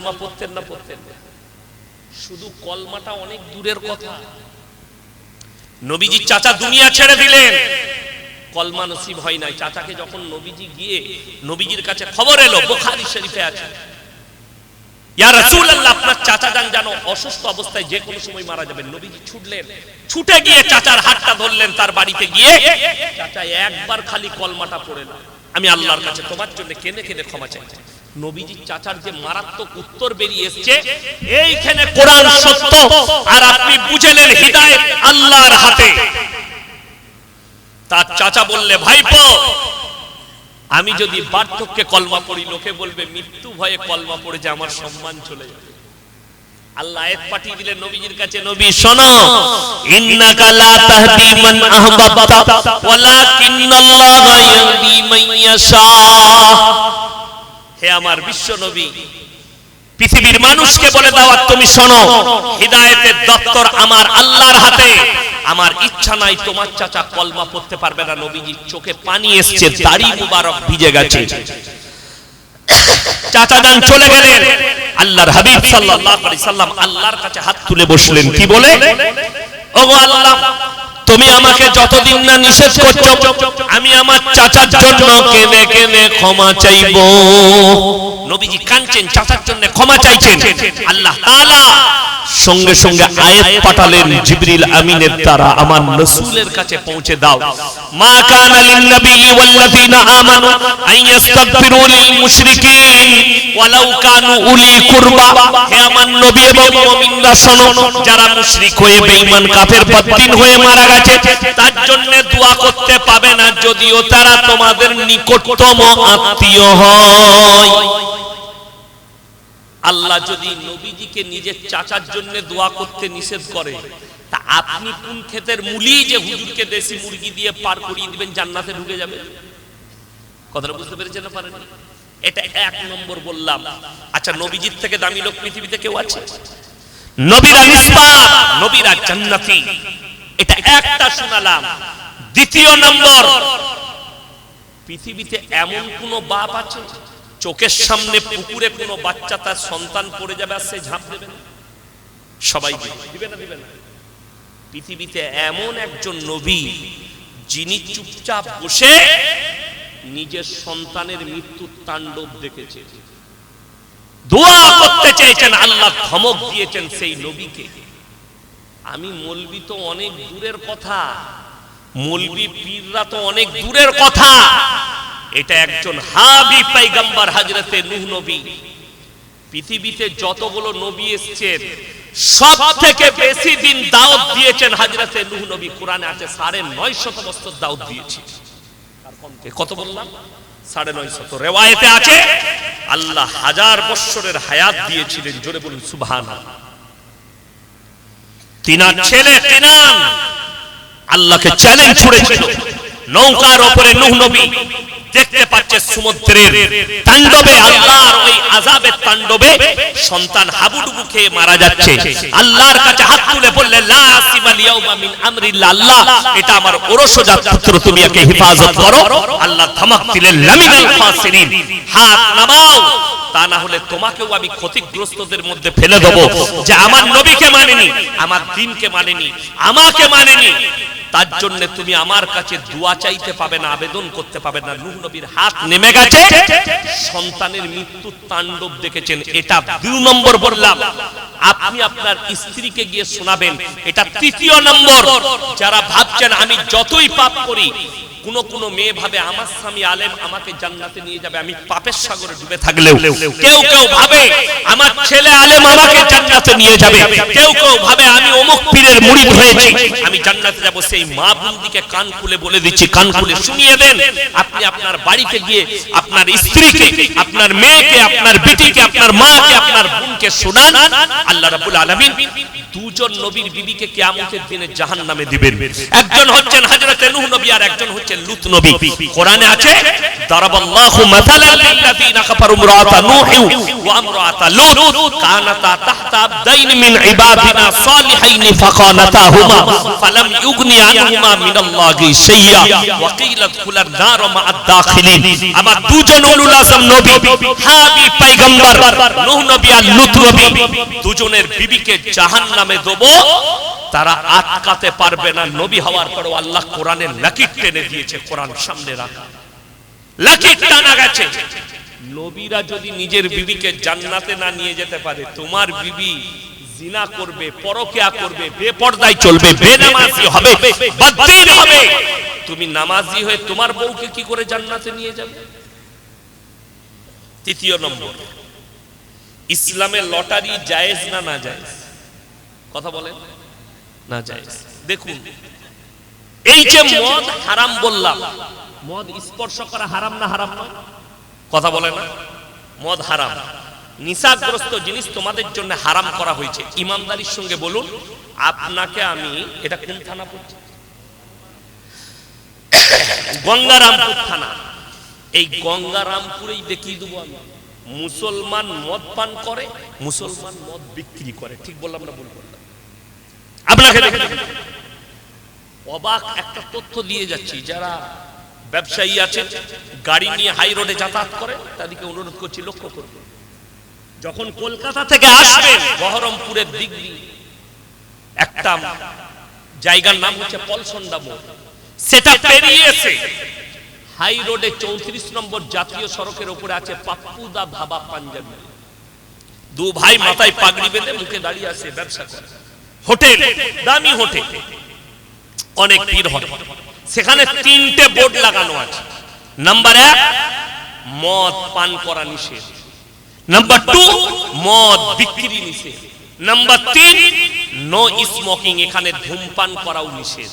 কলমা পড়তেন না পড়তেন? শুধু কলমাটা অনেক দূরের কথা। নবীজি চাচা দুনিয়া ছেড়ে দিলেন। কলমা নসিব হয় নাই। চাচাকে যখন নবীজি গিয়ে নবীজির কাছে খবর এলো, বুখারী শরীফে আছে। ইয়া রাসূলুল্লাহ, আপনার চাচা জানো অসুস্থ অবস্থায় যে কোনো সময় মারা যাবেন। নবীজি ছুটলেন। ছুটে গিয়ে চাচার হাতটা ধরলেন তার বাড়িতে গিয়ে। চাচা একবার খালি কলমাটা পড়ে আমি আল্লাহর কাছে তোমার জন্য কেঁদে কেঁদে ক্ষমা চাই। নবীজি চাচার যে মারাত্মক উত্তর বেরিয়ে এসছে এইখানে কোরআন সত্য আর আপনি বুঝেলেন হিদায়েত আল্লাহর হাতে। তার চাচা বললে ভাইপো আমি যদি বার্ধক্যে কলমা পড়ি লোকে বলবে মৃত্যু ভয়ে কলমা পড়ে যে আমার সম্মান চলে যাবে। আল্লাহ আয়াত পাঠিয়ে দিলেন নবীজির কাছে নবী শোনো ইন্নাকা লা তাহদি মান আহবাবতা ওয়ালাকিন্নাল্লাহা ইয়াহদি মান ইয়াশা। হে আমার বিশ্ব নবী পৃথিবীর মানুষকে বলে দাও আর তুমি শোনো হিদায়েতের দপ্তর আমার আল্লাহর হাতে। আমার ইচ্ছা নাই তোমার চাচা কলমা পড়তে পারবে না নবীজি চোখে পানি এসছে দাড়ি মুবারক ভিজে গেছে। চাচা যান চলে গেলেন। আল্লাহর হাবিব সাল্লাল্লাহু আলাইহি সাল্লাম আল্লাহর কাছে হাত তুলে বসলেন। কি বলে? ওগো আল্লাহ তুমি আমাকে যতদিন না নিষেধ করছ, আমি আমার চাচার জন্য কেঁদে কেঁদে ক্ষমা চাইব। নবীজি কাঁদছেন, চাচার জন্য ক্ষমা চাইছেন। আল্লাহ তাআলা সঙ্গে সঙ্গে আয়াত পাঠালেন জিবরিল আমিনের দ্বারা, আমার রাসূলের কাছে পৌঁছে দাও। মা কানা লিন নবী ওয়াল্লাযিনা আমানু আন ইস্তাগফিরু লিল মুশরিকিন। ওয়ালাউ কানু উলি কুরবা। হে আমার নবী এবং মুমিনরা শোনো যারা মুশরিক হয়ে বেঈমান কাফের পদ্দিন হয়ে মারা গেছে, তার জন্য দোয়া করতে পাবে না, যদিও তারা তোমাদের নিকটতম আত্মীয় হয়। আল্লাহ যদি নবীজিকে নিজের চাচার জন্য দোয়া করতে নিষেধ করে, তা আপনি কোন ক্ষেতের মূলি যে হুজুরকে দেশি মুরগি দিয়ে পার করিয়ে দিবেন, জান্নাতে ঢুকে যাবে? কথাটা বুঝতে পেরেছেন না পারেন এটা এক নম্বর বললাম। আচ্ছা নবীজির থেকে দামি লোক পৃথিবীতে কেউ আছে? নবীরা নিসবাত নবীরা জান্নাতি। এটা একটা শোনালাম। দ্বিতীয় নম্বর, পৃথিবীতে এমন কোন বাপ আছে? চোখের সামনে পুকুরে কোনো বাচ্চা তার সন্তান পড়ে যাবে আর সে ঝাঁপ দেবে না। সবাই দিবে দিবে না দিবে না। পৃথিবীতে এমন একজন নবী যিনি চুপচাপ বসে নিজের সন্তানের মৃত্যুর তাণ্ডব দেখেছে। দোয়া করতে চেয়েছেন আল্লাহ ধমক দিয়েছেন সেই নবীকে। আমি মলবি তো অনেক দূরের কথা মলবি পীররা তো অনেক দূরের কথা। এটা একজন হাবি পাইগাম্বার হাজরতে নূহ নবী। পৃথিবীতে যতগুলো নবী এসেছেন সব থেকে বেশি দিন দিয়েছেন হাজরতে নবী। কোরআনে আছে সাড়ে নয় শত বছর দিয়েছে। কত বললাম? সাড়ে নয় শত। আছে, আল্লাহ হাজার হায়াত দিয়েছিলেন, জোরে বলুন তিনার ছেলে কেনান আল্লাহকে চ্যালেঞ্জ ছুড়েছিল নৌকার ওপরে নূহ নবী। দেখতে পাচ্ছে সমুদ্রের তাণ্ডবে, আল্লাহর ওই আযাবের তাণ্ডবে সন্তান হাবুডুবু খেয়ে মারা যাচ্ছে। আল্লাহর কাছে হাত তুলে বললে, লা আসিমাল ইয়াউমা মিন আমরিল্লাহ, আল্লাহ, এটা আমার ওরসজাত পুত্র, তুমি একে হেফাজত করো। আল্লাহ ধমক দিলেন লামিনাল ফাসিরিন হাত নামাও। তা না হলে তোমাকেও আমি ক্ষতিগ্রস্তদের মধ্যে ফেলে দেবো যে আমার নবীকে মানেনি, আমার দিনকে মানেনি, আমাকে মানেনি। তার জন্য তুমি আমার কাছে দোয়া চাইতে পাবে না, আবেদন করতে পাবে না। নূহ নবীর হাত নেমে গেছে। সন্তানের মৃত্যুর তাণ্ডব দেখেছেন। এটা দুই নম্বর বললাম। আপনি আপনার স্ত্রীকে গিয়ে শোনাবেন। এটা তৃতীয় নম্বর। যারা ভাবছেন, আমি যতই পাপ করি কোন কোন মেয়ে ভাবে আমার স্বামী আলেম আমাকে জান্নাতে নিয়ে যাবে আমি পাপের সাগরে ডুবে থাকলেও কেউ কেউ ভাবে আমার ছেলে আলেম আমাকে জান্নাতে নিয়ে যাবে। কেউ কেউ ভাবে আমি অমুক পীরের মুরিদ হয়েছি। আমি জান্নাতে যাব সেই মা বন্দিকে কান খুলে বলে দিচ্ছি কান খুলে শুনিয়ে দেন। আপনি আপনার বাড়িতে গিয়ে আপনার স্ত্রীকে আপনার মেয়েকে আপনার বেটিকে আপনার মাকে আপনার বোনকে শোনান। আল্লাহ রাব্বুল আলামিন দুজন নবীর বিবিকে কিয়ামতের দিনে জাহান্নামে দিবেন। একজন হচ্ছেন হযরত নূহ নবী আর একজন হচ্ছেন লূত নবী। কোরআনে আছে দারাবাল্লাহু মাসালান লিল্লাযিনা কাফারু ইমরাআতা নূহ ওয়া ইমরাআতা লূত। কানাতা তাহতা আবদাইন মিন ইবাদিনা সালিহাইন ফাকানাতাহুমা। ফালাম ইউগনি আনহুমা মিনাল্লাহি শাইয়্যা ওয়া কিলা দুখুলান নার মা'আদ দাখিলিন। আমার দুজন উলুল আযম নবী হাবি পয়গম্বর নূহ নবী আর লূত নবী দুজনের বিবিকে জাহান্নামে দেব, তারা আটকাতে পারবে না। নবী হওয়ার পরেও আল্লাহ কোরআনের লাকির টেনে দিয়েছে, কোরআন সামনে রাখা। লাকির টানা গেছে। নবীরা যদি নিজের বিবিকে জান্নাতে না নিয়ে যেতে পারে, তোমার বিবি জিনা করবে, পরকিয়া করবে চলবে, বেনামাজি হবে বদ্দিন হবে। তুমি নামাজি হয়ে তোমার বউকে কি করে জান্নাতে নিয়ে যাবে? তৃতীয় নম্বর, ইসলামে লটারি জায়েজ না না জায়েজ? কথা বলেন না জায়েজ দেখুন এই যে মদ হারাম বললাম মদ স্পর্শ করা হারাম না হারাম নয়? কথা বলে না? মদ হারাম। নিশাগ্রস্ত জিনিস তোমাদের জন্য হারাম করা হয়েছে। ইমানদারির সঙ্গে বলুন আপনাকে আমি এটা কোন থানা পড়ছে? গঙ্গারামপুর থানা। এই গঙ্গারামপুরেই দেখিয়ে দেবো আমি। মুসলমান মদ পান করে, মুসলমান মদ বিক্রি করে। ঠিক বললাম না বললাম? আপনাকে অবাক একটা তথ্য দিয়ে যাচ্ছি। যারা ব্যবসায়ী আছে গাড়ি নিয়ে হাই রোডে যাতায়াত করে, তাদেরকে অনুরোধ করছি, লক্ষ্য করবে যখন কলকাতা থেকে আসবেন, বহরমপুরের দিক দিয়ে একটা জায়গার নাম হচ্ছে পলসন্ডা মোড়। সেটা পেরিয়ে এসে হাই রোডে চৌত্রিশ নম্বর জাতীয় সড়কের উপরে আছে পাপ্পুদা ধাবা পাঞ্জাবি। দু ভাই মাথায় পাগড়ি বেঁধে মুখে দাঁড়িয়ে আছে, ব্যবসা করে। হোটেল, দামি হোটেল। অনেক ভিড় হয় সেখানে তিনটে বোর্ড লাগানো আছে। নাম্বার এক, মদ পান করা নিষেধ। নাম্বার টু, মদ বিক্রি নিষেধ। নাম্বার তিন নো স্মোকিং এখানে ধূমপান করাও নিষেধ।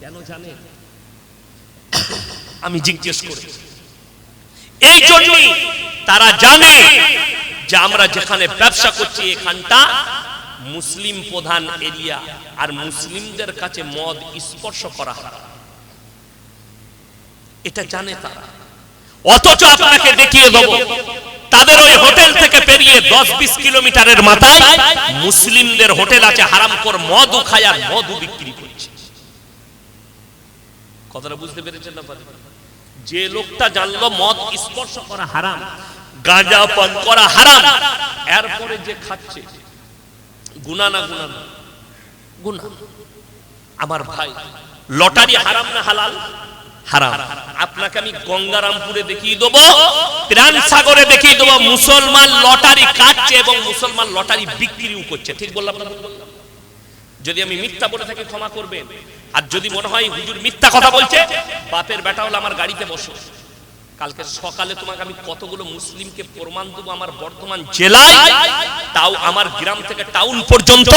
কেন জানেন আমি জিজ্ঞেস করি। এই জন্যই তারা জানে যে আমরা যেখানে ব্যবসা করছি এখানটা মুসলিম প্রধান এরিয়া আর মুসলিমদের কাছে মদ স্পর্শ করা এটা জানে তারা। অথচ আপনাকে দেখিয়ে দেব, তাদের ওই হোটেল থেকে পেরিয়ে দশ বিশ কিলোমিটারের মাথায় মুসলিমদের হোটেল আছে হারাম কর মদও খায় আর মদও বিক্রি কথাটা বুঝতে পেরেছেন না? যে লোকটা জানলো মদ স্পর্শ করা হারাম, গাঁজা পান করা হারাম, এরপরে যে খাচ্ছে গুনা না গুনা না? গুনা আমার ভাই, লটারি হারাম না হালাল? হারাম। আপনাকে আমি গঙ্গারামপুরে দেখিয়ে দেবো, প্রাণ সাগরে দেখিয়ে দেবো, মুসলমান লটারি কাটছে এবং মুসলমান লটারি বিক্রিও করছে। ঠিক বললাম না বললাম? যদি আমি মিথ্যা বলে থাকি ক্ষমা করবেন আর যদি মনে হয় হুজুর মিথ্যা কথা বলছে, বাপের বেটা হলো আমার গাড়িতে বসো। কালকে সকালে তোমাকে আমি কতগুলো মুসলিমকে প্রমাণ দেবো আমার বর্তমান জেলায়? তাও আমার গ্রাম থেকে টাউন পর্যন্ত,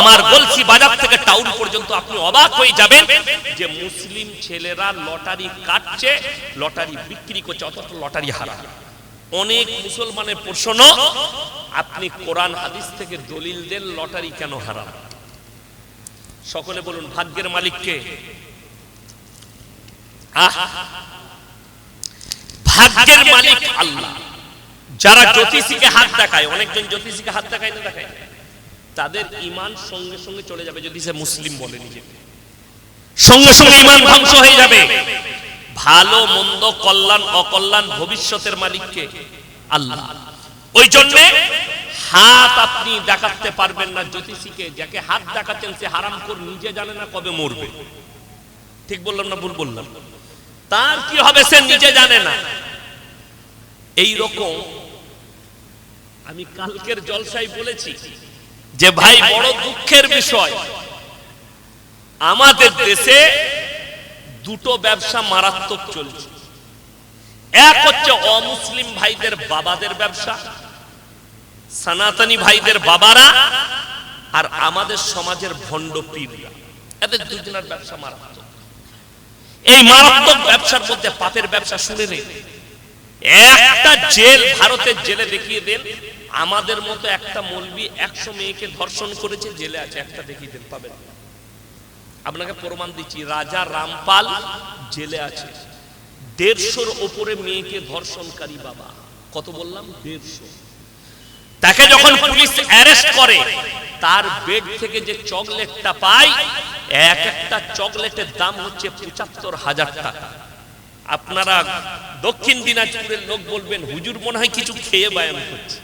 আমার গলসি বাজার থেকে টাউন পর্যন্ত আপনি অবাক হয়ে যাবেন যে মুসলিম ছেলেরা লটারি কাটছে, লটারি বিক্রি করছে, অথচ লটারি হারা। অনেক মুসলমানের প্রশ্ন, আপনি কোরআন, হাদিস থেকে দলিল দেন লটারি কেন হারাম সকলে বলুন ভাগ্যের মালিককে। ভাগ্যের মালিক আল্লাহ। যারা জ্যোতিষীকে হাত দেখায় অনেকজন জ্যোতিষীকে হাত দেখায় না দেখায়? তাদের ইমান সঙ্গে সঙ্গে চলে যাবে যদি সে মুসলিম বলে নিজেকে। সঙ্গে সঙ্গে ইমান ধ্বংস হয়ে যাবে। ভালো মন্দ কল্যাণ অকল্যাণ ভবিষ্যতের মালিককে আল্লাহ। ওই জন্য হাত আপনি দেখাতে পারবেন না জ্যোতিষীকে, যাকে হাত দেখাচ্ছেন সে হারাম কর নিজে জানে না কবে মরবে। ঠিক বললাম না ভুল বললাম? তার কি হবে সে নিজে জানে না। এই রকম আমি কালকের জলসাই বলেছি যে, ভাই, বড় দুঃখের বিষয়। আমাদের দেশে দুটো ব্যবসা মারাত্মক চলছে। এক হচ্ছে অমুসলিম ভাইদের বাবাদের ব্যবসা সনাতনী ভাইদের বাবারা আর আমাদের সমাজের ভণ্ড পীররা। এদের দুজনের ব্যবসা মারাত্মক। এই মারাত্মক ব্যবসার মধ্যে পাপের ব্যবসা শুনে নেই একটা জেল ভারতের জেলে দেখিয়ে দেন। আমাদের মতো একটা মলবি একশো মেয়েকে ধর্ষণ করেছে, জেলে আছে, একটা দেখিয়ে দেন, পাবেন। আপনাকে প্রমাণ দিচ্ছি, রাজা রামপাল জেলে আছে। দেড়শোর ওপরে মেয়েকে ধর্ষণকারী বাবা। কত বললাম? দেড়শো। তাকে যখন পুলিশ অ্যারেস্ট করে, তার বেড থেকে যে চকলেটটা পায় এক একটা চকলেটের দাম হচ্ছে পঁচাত্তর হাজার টাকা। আপনারা দক্ষিণ দিনাজপুরের লোক বলবেন, হুজুর মনে হয় কিছু খেয়ে বায়ান করছে।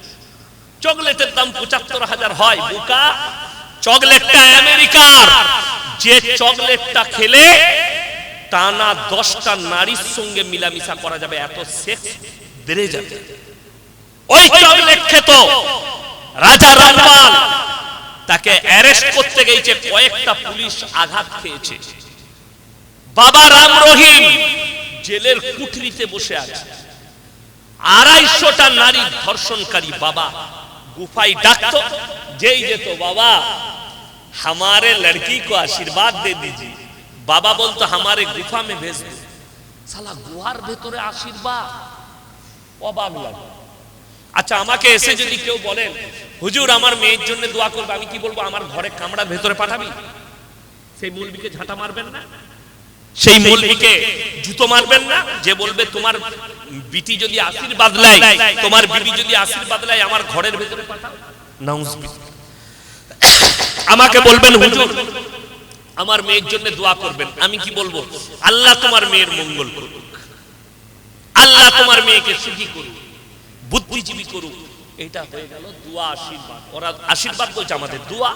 চকলেটের দাম পঁচাত্তর হাজার হয়, বুকা। চকলেটটা আমেরিকার। যে চকলেটটা খেলে, টানা দশটা নারীর সঙ্গে মিলামিশা করা যাবে, এত সেক্স বেড়ে যাবে। ওই চকলেট খেত রাজা রামপাল তাকে অ্যারেস্ট করতে গেছে কয়েকটা পুলিশ আঘাত খেয়েছে বাবা রাম রহিম জেলের কুঠরিতে বসে আছে আড়াইশোটা নারী ধর্ষণকারী বাবা গুফাই ডাকত যেই যেত বাবা हमारे लड़की को आशीर्वाद दे दीजिए বাবা বলতো हमारे गुफा में भेज दो সালা গুহার ভেতরে আশীর্বাদ অবাক লাগে আচ্ছা আমাকে এসে যদি কেউ বলেন হুজুর আমার মেয়ের জন্য দোয়া করবে আমি কি বলব? আমার ঘরে কামড়ার ভেতরে পাঠাবি? সেই মুলবিকে ঝাঁটা মারবেন না। সেই মুলবিকে জুতো মারবেন না। যে বলবে তোমার বিটি যদি আশীর্বাদ লাই তোমার বিবি যদি আশীর্বাদ লাই আমার ঘরের ভেতরে পাঠাও। আমাকে বলবেন হুজুর আমার মেয়ের জন্য দোয়া করবেন। আমি কি বলব? আল্লাহ তোমার মেয়ের মঙ্গল করুক। আল্লাহ তোমার মেয়েকে সুখী করুক। বুদ্ধিজীবী করুক এটা হয়ে গেল দোয়া আশীর্বাদ। ওরা আশীর্বাদ বলছে আমাদের দোয়া